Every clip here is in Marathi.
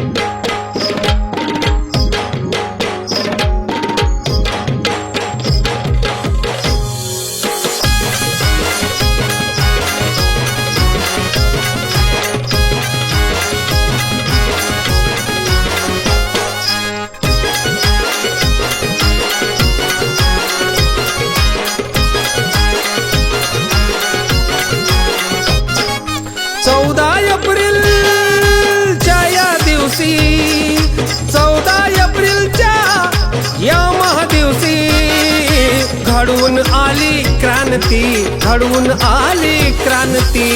चौदा क्रांती घडवून आली क्रांती.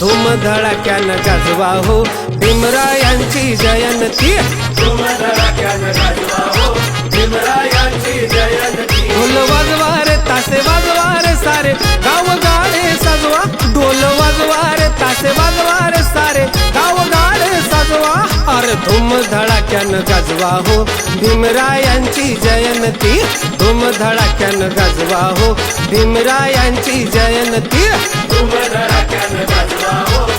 धूम धडाक्यानं गाजवा हो भीमरायांची जयंती. धूम धडाक्यानं गाजवा हो भीमरायांची जयंती ढोल वाजवार रे तासे वाजवार सारे गाव गाडे सजवा. ढोल वाजवा रे तासे वाजवा धूम धडाक्यानं गाजवा हो. भीमरायांची जयंती. धूम धडाक्यानं गाजवा हो. भीमरायांची जयंती. धूम धडाक्यानं गाजवा हो.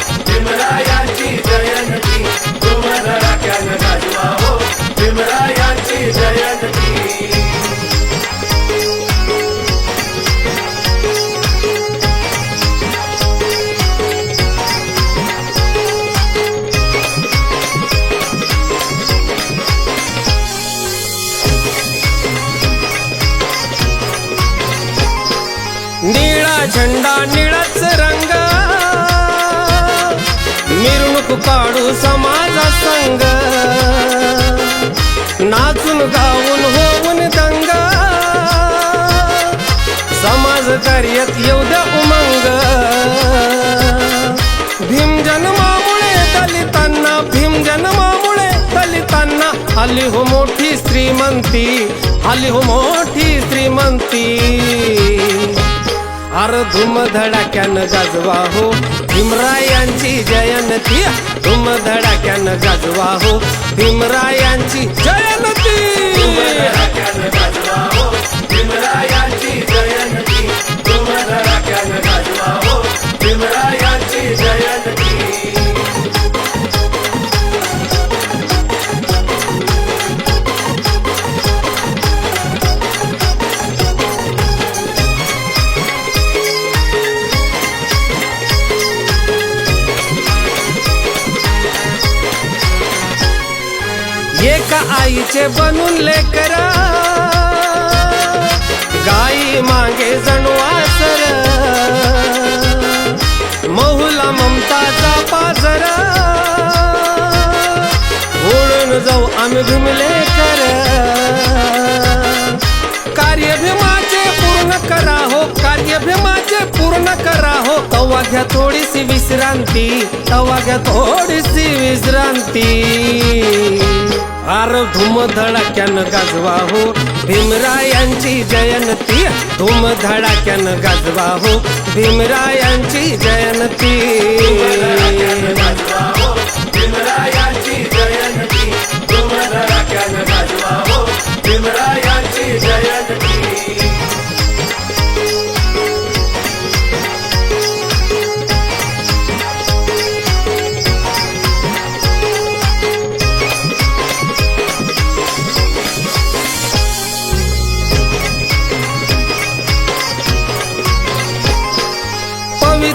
मिरवणूक काढू समाज संग. नाचून गाऊन होऊन दंग. समाज कार्यात येऊ द्या उमंग. भीमजन्मामुळे दलितांना भीमजन्मामुळे दलितांना. आली हो मोठी श्रीमंती आली हो मोठी श्रीमंती. अर धूम धडाक्यानं गाजवा हो. भीमरायांची जयंती धूम धडाक्यानं गाजवा हो. भीमरायांची जयंती. एका आईचे बनून लेकर. गाई मागे जणवासर. महुला ममताचा पाजर. ओढून जाऊ आम्ही घुमले कर कार्यभिमाचे पूर्ण करा हो कार्यभिमाचे पूर्ण करा हो. तवा घ्या थोडीशी विश्रांती तवा घ्या थोडीशी विश्रांती. आर धूम धडाक्यानं गाजवा हो भीमरायांची जयंती धूम धडाक्यानं गाजवा हो भीमरायांची जयंती.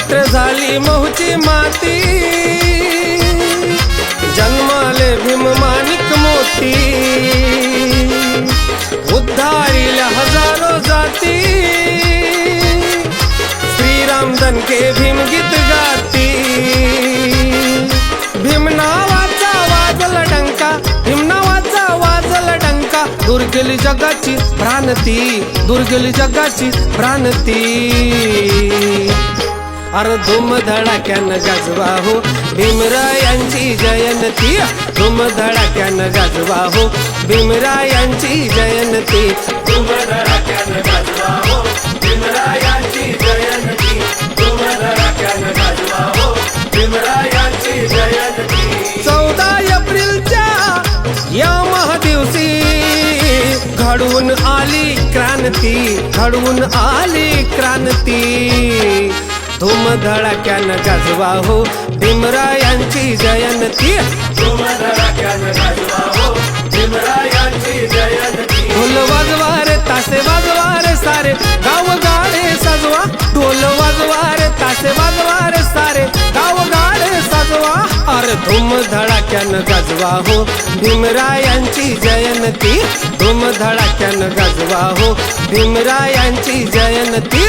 पवित्र झाली महूची माती. जन्माले भीम माणिक मोती. उद्धारील हजारो जाती. श्रीराम दनके भीम गीत गाती. भीम नावाचा वाजल डंका भीम नावाचा वाजल डंका. दुर्गेली जगाची भ्रांती दुर्गेली जगाची भ्रांती. अर धूम धडाक्यानं गाजवा हो भीमरायांची जयंती धूम धडाक्यानं गाजवा हो भीमरायांची जयंती धूम धडाक्यानं गाजवा हो भीमरायांची जयंती धूम धडाक्यानं गाजवा हो भीमरायांची जयंती। चौदा एप्रिलच्या या महादिवशी घडवून आली क्रांती घडवून आली क्रांती। धूम धडाक्यानं गाजवा हो जयंती धूम धडाक्यानं गाजवा हो भीमरायांची जयंती। ढोल वाजवा रे, तासे वाजवा रे, सारे गाव गाडे सजवा। ढोल वाजवा रे, तासे वाजवा रे, सारे गाव गाडे सजवा। अरे धूम धडाक्यानं गाजवा हो भीमरायांची जयंती। धूम धडाक्यानं गाजवा हो भीमरायांची जयंती।